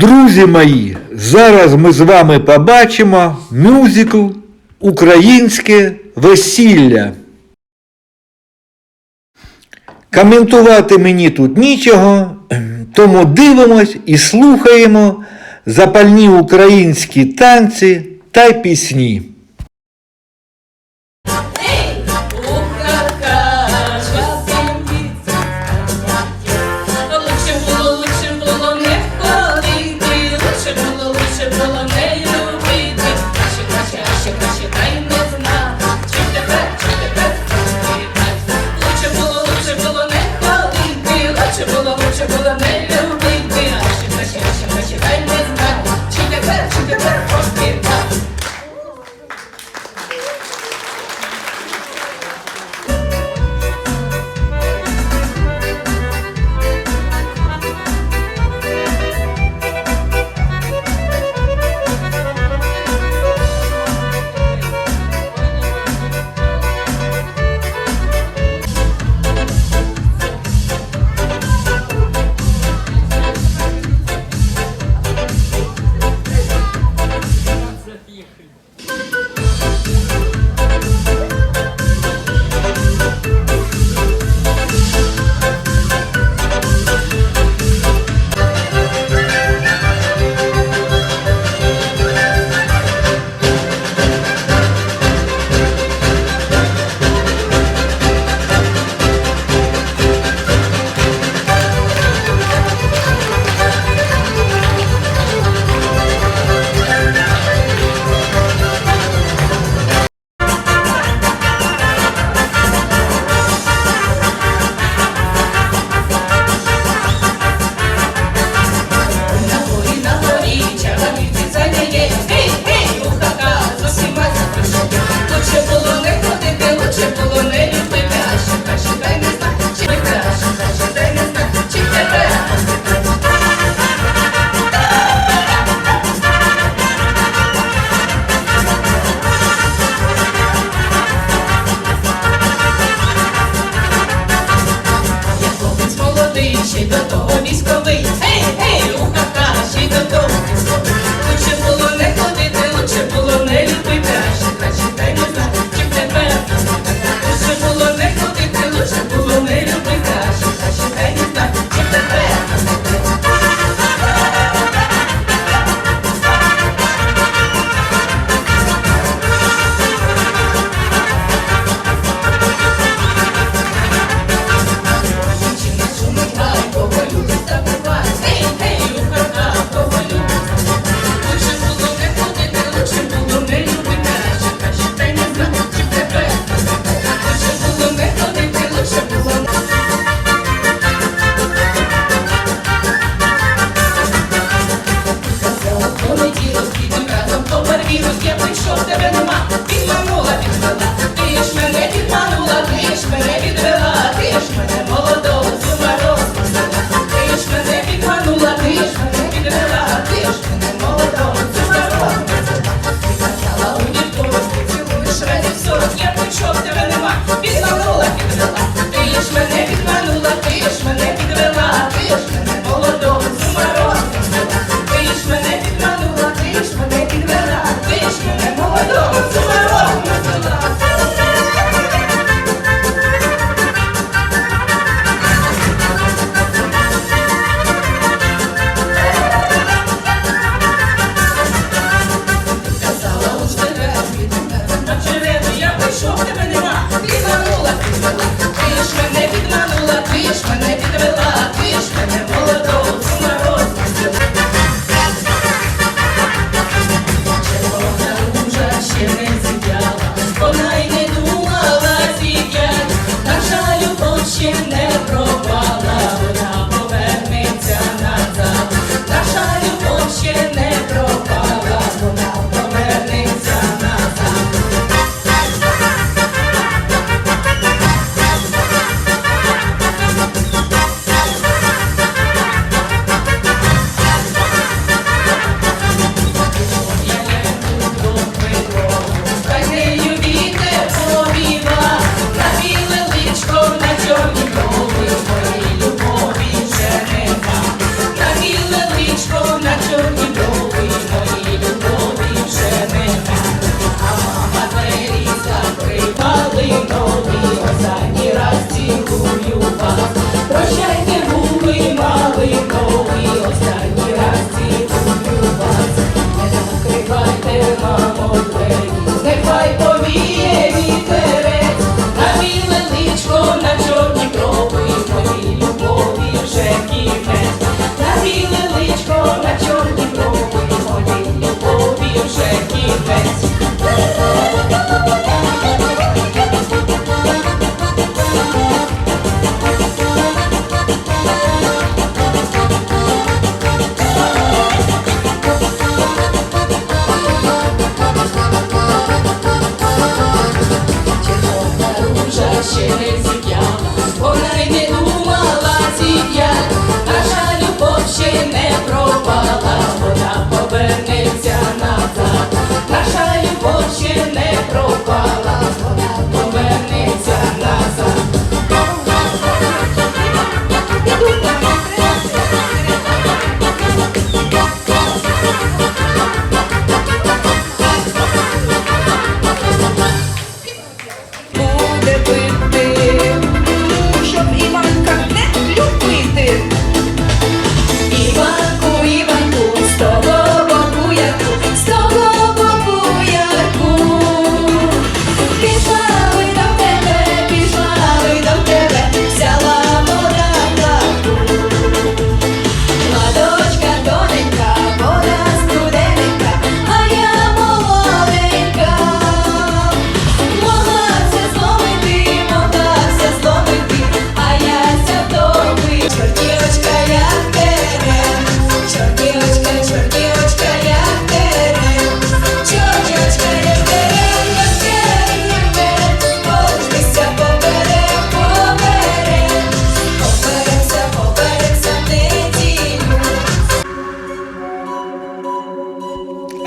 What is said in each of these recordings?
Друзі мої, зараз ми з вами побачимо мюзикл Українське весілля. Коментувати мені тут нічого, тому дивимось і слухаємо запальні українські танці та пісні. Someone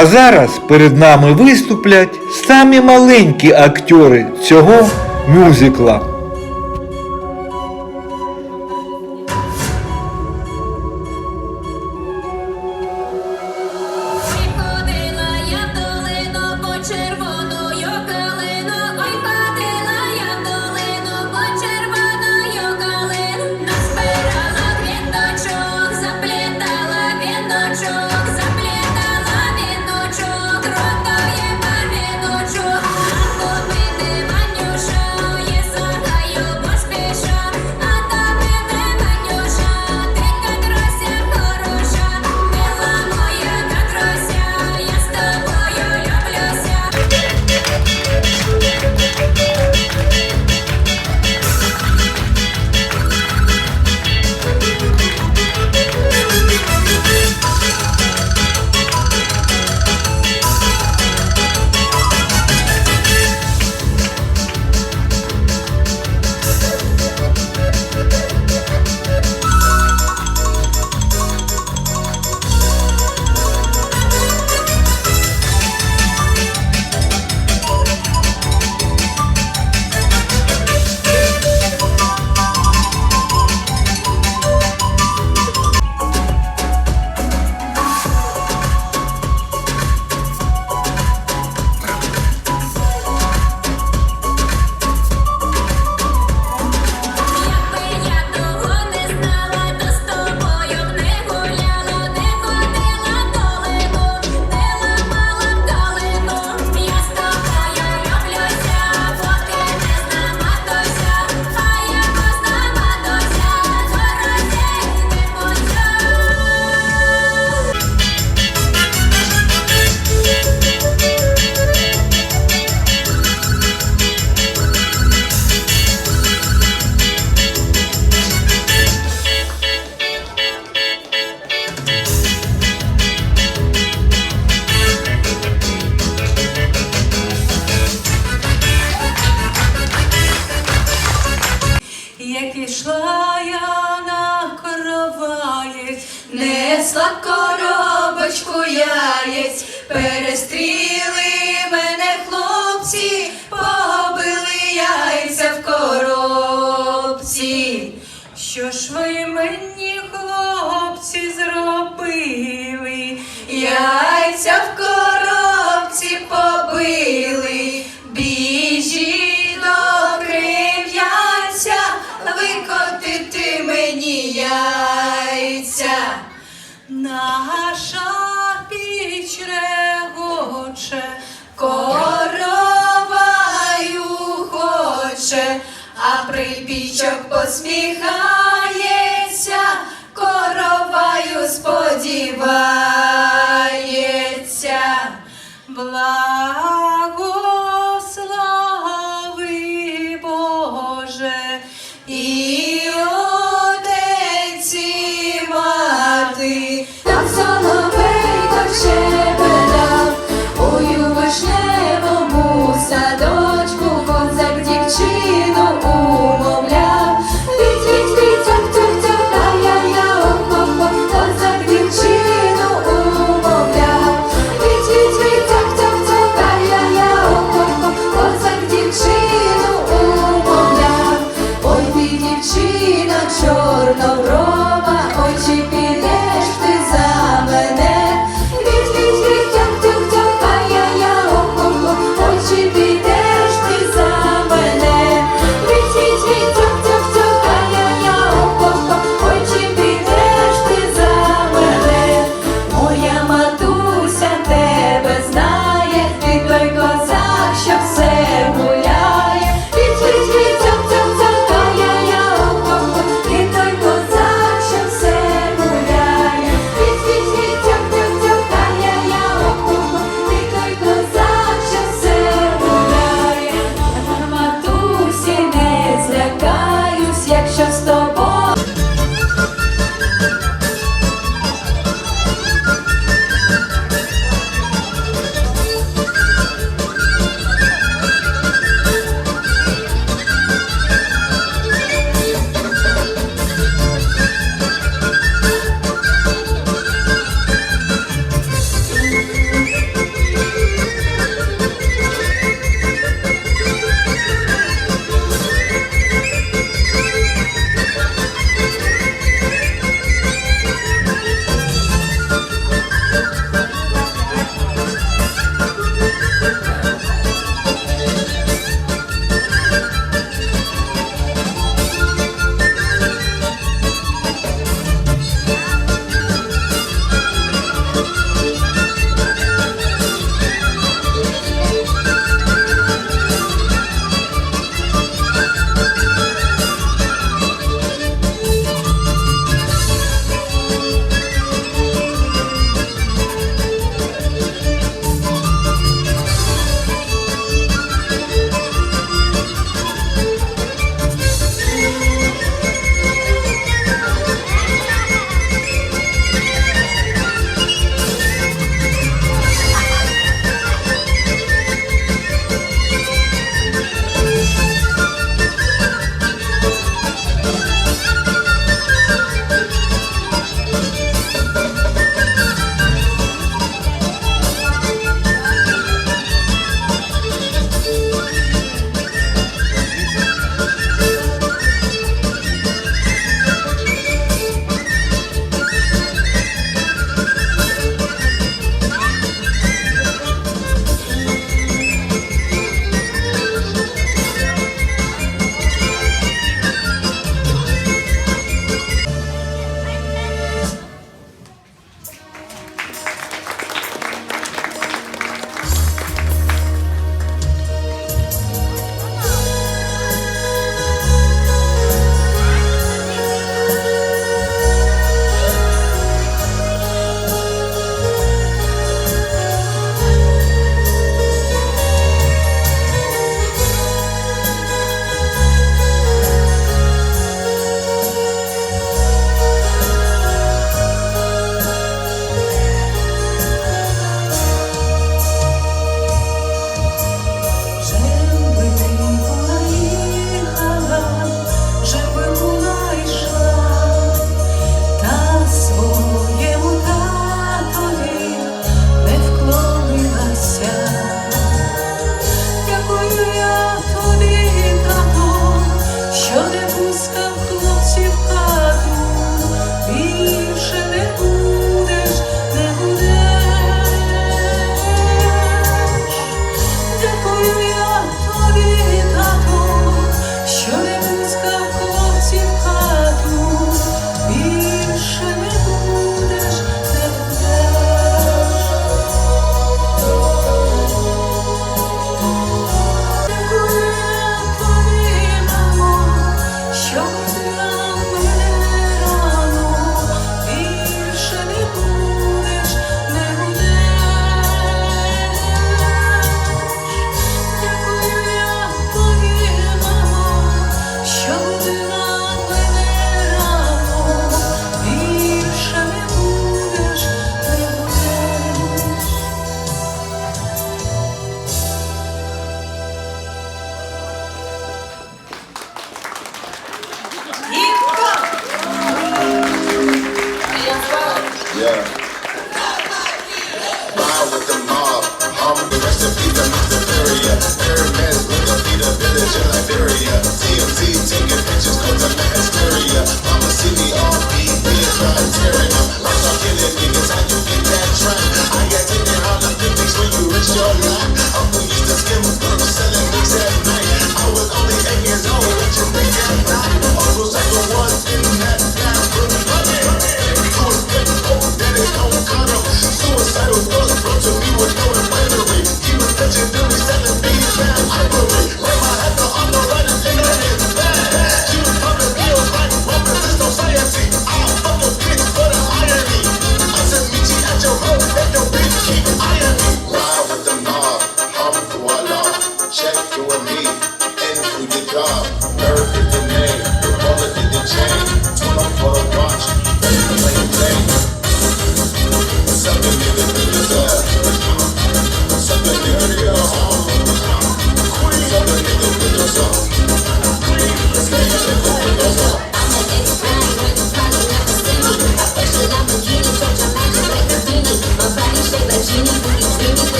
А зараз перед нами виступлять самі маленькі актери цього мюзикла. Що ж ви мені, хлопці, зробили, яйця в коробці по. А посміхається, короваю сподівається. Благослови Боже і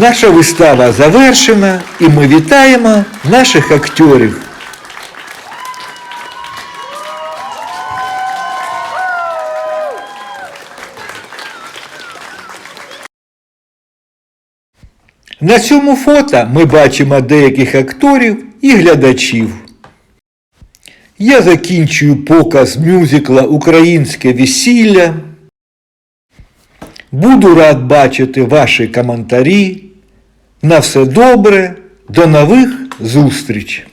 Наша вистава завершена і ми вітаємо наших акторів. На цьому фото ми бачимо деяких акторів і глядачів. Я закінчую показ мюзикла Українське весілля. Буду рад бачити ваші коментарі. На все добре, до нових зустріч!